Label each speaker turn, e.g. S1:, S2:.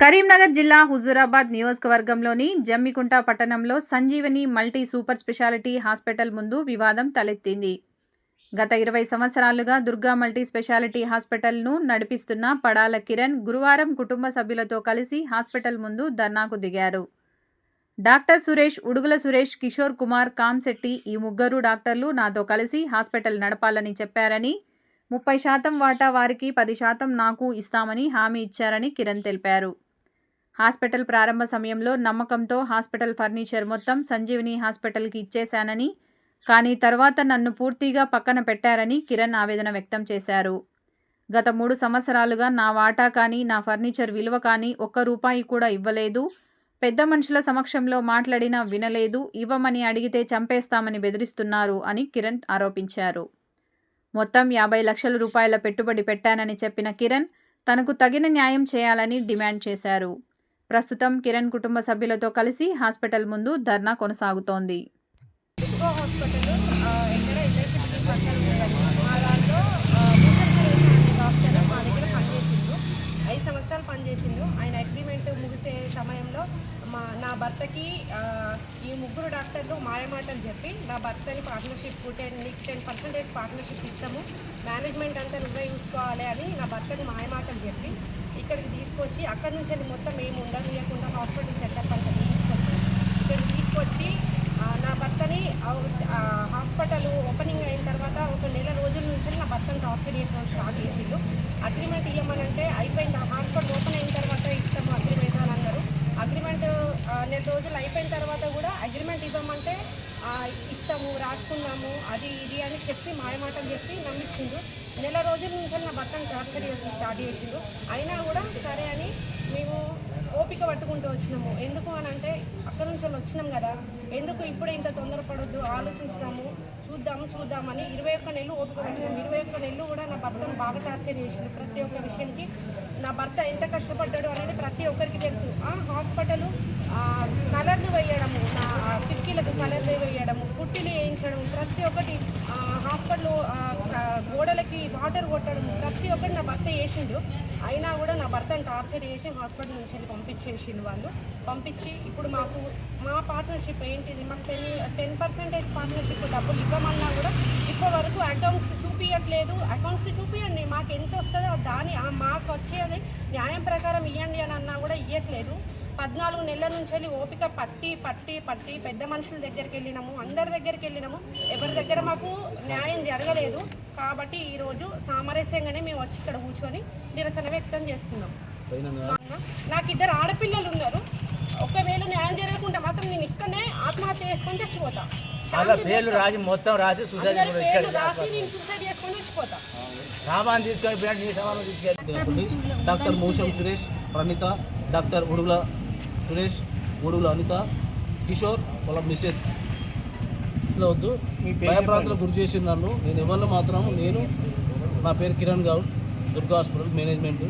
S1: కరీంనగర్ జిల్లా హుజూరాబాద్ నియోజకవర్గంలోని జమ్మికుంట పట్టణంలో Sanjeevani multi super specialty hospital ముందు వివాదం తలెత్తింది. గత ఇరవై సంవత్సరాలుగా దుర్గా మల్టీ స్పెషాలిటీ హాస్పిటల్ను నడిపిస్తున్న పడాల కిరణ్ గురువారం కుటుంబ సభ్యులతో కలిసి హాస్పిటల్ ముందు ధర్నాకు దిగారు. డాక్టర్ సురేష్ ఉడుగుల సురేష్ కిషోర్ కుమార్ కామ్శెట్టి ఈ ముగ్గురు డాక్టర్లు నాతో కలిసి హాస్పిటల్ నడపాలని చెప్పారని ముప్పై శాతం వాటా వారికి పది శాతం నాకు ఇస్తామని హామీ ఇచ్చారని కిరణ్ తెలిపారు. హాస్పిటల్ ప్రారంభ సమయంలో నమ్మకంతో హాస్పిటల్ ఫర్నిచర్ మొత్తం సంజీవిని హాస్పిటల్కి ఇచ్చేశానని కానీ తర్వాత నన్ను పూర్తిగా పక్కన పెట్టారని కిరణ్ ఆవేదన వ్యక్తం చేశారు. గత మూడు సంవత్సరాలుగా నా వాటా కానీ నా ఫర్నిచర్ విలువ కానీ ఒక్క రూపాయి కూడా ఇవ్వలేదు. పెద్ద మనుషుల సమక్షంలో మాట్లాడినా వినలేదు. ఇవ్వమని అడిగితే చంపేస్తామని బెదిరిస్తున్నారు అని కిరణ్ ఆరోపించారు. మొత్తం యాభై లక్షల రూపాయల పెట్టుబడి పెట్టానని చెప్పిన కిరణ్ తనకు తగిన న్యాయం చేయాలని డిమాండ్ చేశారు. ప్రస్తుతం కిరణ్ కుటుంబ సభ్యులతో కలిసి హాస్పిటల్ ముందు ధర్నా కొనసాగుతోంది.
S2: హాస్పిటల్ ఎక్కడ మా దాంట్లో మా దగ్గర ఐదు సంవత్సరాలు పనిచేసిండు. ఆయన అగ్రిమెంట్ ముగిసే సమయంలో మా నా భర్తకి ఈ ముగ్గురు డాక్టర్లు మాయమాటలు చెప్పి నా భర్తని పార్ట్నర్షిప్ టెన్ నీకు టెన్ పర్సెంటేజ్ పార్ట్నర్షిప్ ఇస్తాము. మేనేజ్మెంట్ అంతా నువ్వే చూసుకోవాలి అని నా భర్తని మాయమాటలు చెప్పి ఇక్కడికి తీసుకొచ్చి అక్కడి నుంచి వెళ్ళి మొత్తం ఏమి ఉండనియకుండా హాస్పిటల్ సెటప్ అంతా తీసుకొచ్చి ఇక్కడికి తీసుకొచ్చి నా భర్తని హాస్పిటల్ ఓపెనింగ్ అయిన తర్వాత ఒక నెల రోజుల నుంచి నా భర్తను టార్చర్ చేసిన స్టార్ట్ చేసిండు. అగ్రిమెంట్ ఇవ్వమనంటే అయిపోయింది. ఆ హాస్పిటల్ ఓపెన్ అయిన తర్వాత ఇస్తాము అగ్రిమెంట్ అని అన్నారు. అగ్రిమెంట్ నెల రోజులు అయిపోయిన తర్వాత కూడా అగ్రిమెంట్ ఇవ్వమంటే ఇస్తాము రాసుకున్నాము అది ఇది అని చెప్పి మాయమాటలు చెప్పి నమ్మించిండు నెల రోజుల నుంచి నా భర్తను టార్చర్ చేసి స్టార్ట్ చేసిండు అయినా కూడా సరే అని మేము ఓపిక పట్టుకుంటూ వచ్చినాము. ఎందుకు అని అంటే అక్కడ నుంచి వాళ్ళు వచ్చినాం కదా. ఎందుకు ఇప్పుడే ఇంత తొందరపడొద్దు? ఆలోచిస్తాము. చూద్దాము చూద్దామని ఇరవై ఒక్క నెలలు ఓపిక పట్టుకున్నాం. ఇరవై ఒక్క నెలలు కూడా నా భర్తను బాగా టార్చర్ చేసింది ప్రతి ఒక్క విషయానికి. నా భర్త ఎంత కష్టపడ్డాడు అనేది ప్రతి ఒక్కరికి తెలుసు. ఆ హాస్పిటల్ కలర్లు వేయడము నా కిటికీలకు కలర్లు వేయడము పుట్టిలు వేయించడం ప్రతి ఒక్కటి హాస్పిటల్ గోడలకి వాటర్ కొట్టడం ప్రతి ఒక్కటి నా భర్త వేసిండు అయినా కూడా నా భర్తను టార్చర్ చేసి హాస్పిటల్ నుంచి వెళ్ళి పంపించేసిండు వాళ్ళు. పంపించి ఇప్పుడు మాకు మా పార్ట్నర్షిప్ ఏంటిది? మాకు టెన్ టెన్ పర్సెంటేజ్ పార్ట్నర్షిప్ డబ్బులు ఇవ్వమన్నా కూడా ఇప్పటి వరకు అకౌంట్స్ చూపించట్లేదు అకౌంట్స్ చూపించండి మాకు ఎంత వస్తుందో దాని మాకు వచ్చేది న్యాయం ప్రకారం ఇవ్వండి అని అన్నా కూడా ఇవ్వట్లేదు పద్నాలుగు నెలల నుంచి వెళ్ళి ఓపిక పట్టి పట్టి పట్టి పెద్ద మనుషుల దగ్గరికి వెళ్ళినాము. అందరి దగ్గరికి వెళ్ళినాము. ఎవరి దగ్గర మాకు న్యాయం జరగలేదు. కాబట్టి ఈరోజు సామరస్యంగానే మేము వచ్చి ఇక్కడ కూర్చొని నిరసన వ్యక్తం చేస్తున్నాం. నాకు ఇద్దరు ఆడపిల్లలు ఉన్నారు. ఒకవేళ న్యాయం జరగకుండా మాత్రం నేను ఇక్కడనే ఆత్మహత్య చేసుకొని చచ్చిపోతా.
S3: పేర్లు రాసి మొత్తం రాసి సూసైడ్
S2: చచ్చిపోతా.
S3: సామాన్ తీసుకొని నీ సామాన్
S4: డాక్టర్ మూషం సురేష్ ప్రణీత డాక్టర్ ఉడుగుల సురేష్ ఉడుగుల అనిత కిషోర్ వాళ్ళ మిస్సెస్. ఇట్లా వద్దు భయప్రాంతాలకు గురి చేసింది నన్ను. నేను ఎవరిలో మాత్రం నేను నా పేరు కిరణ్ గౌడ్ దుర్గా హాస్పిటల్ మేనేజ్మెంట్.